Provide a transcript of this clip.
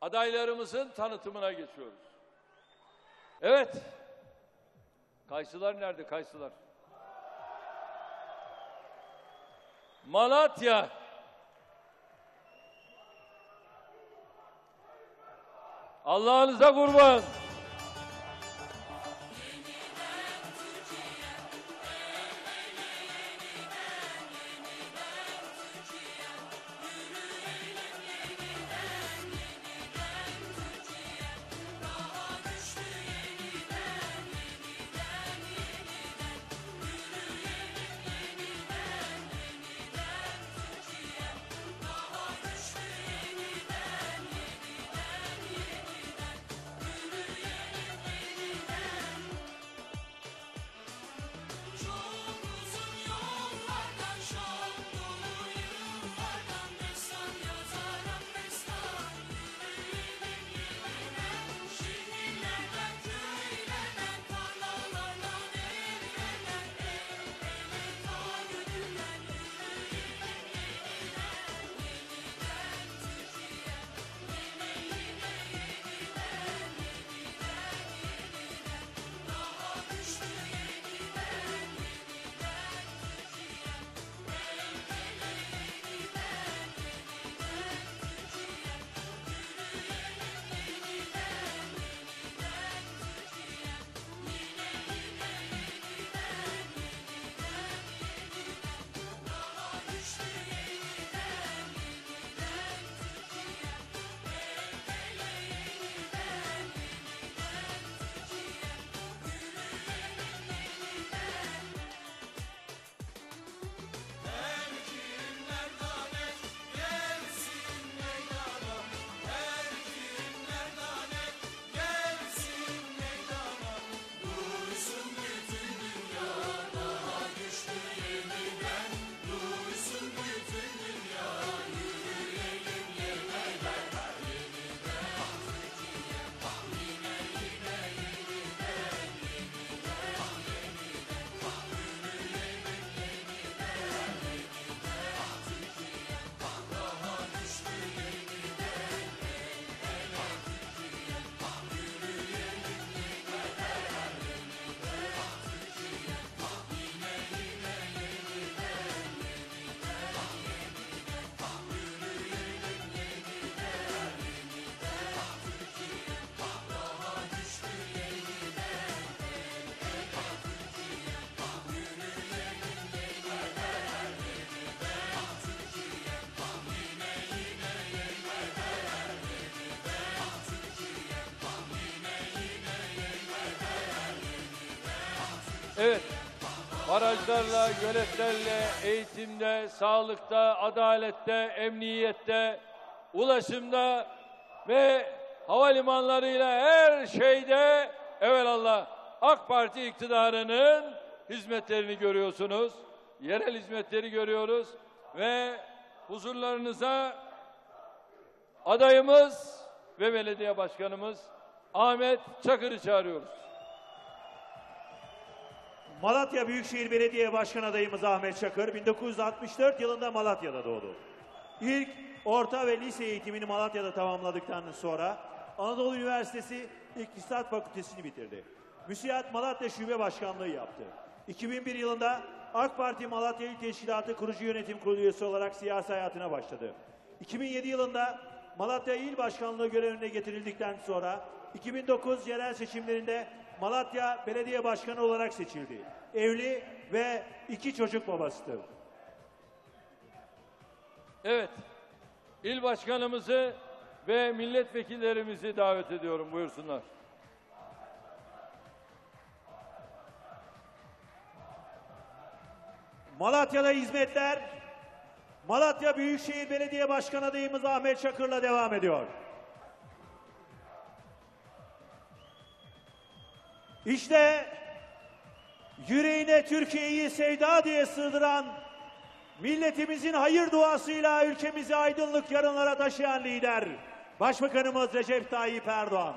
adaylarımızın tanıtımına geçiyoruz. Evet. Kayısılar nerede kayısılar? Malatya. Allah'ınıza kurban. Evet. Barajlarla, göletlerle, eğitimde, sağlıkta, adalette, emniyette, ulaşımda ve havalimanlarıyla her şeyde evelallah AK Parti iktidarının hizmetlerini görüyorsunuz. Yerel hizmetleri görüyoruz ve huzurlarınıza adayımız ve belediye başkanımız Ahmet Çakır'ı çağırıyoruz. Malatya Büyükşehir Belediye Başkan adayımız Ahmet Çakır 1964 yılında Malatya'da doğdu. İlk orta ve lise eğitimini Malatya'da tamamladıktan sonra Anadolu Üniversitesi İktisat Fakültesini bitirdi. Müsiat Malatya Şube Başkanlığı yaptı. 2001 yılında AK Parti Malatya İl Teşkilatı Kurucu Yönetim Kurulu üyesi olarak siyasi hayatına başladı. 2007 yılında Malatya İl Başkanlığı görevine getirildikten sonra 2009 yerel seçimlerinde Malatya Belediye Başkanı olarak seçildi. Evli ve iki çocuk babasıdır. Evet. İl başkanımızı ve milletvekillerimizi davet ediyorum. Buyursunlar. Malatya'da hizmetler Malatya Büyükşehir Belediye Başkanı adayımız Ahmet Çakır'la devam ediyor. İşte yüreğine Türkiye'yi sevda diye sığdıran milletimizin hayır duasıyla ülkemizi aydınlık yarınlara taşıyan lider Başbakanımız Recep Tayyip Erdoğan.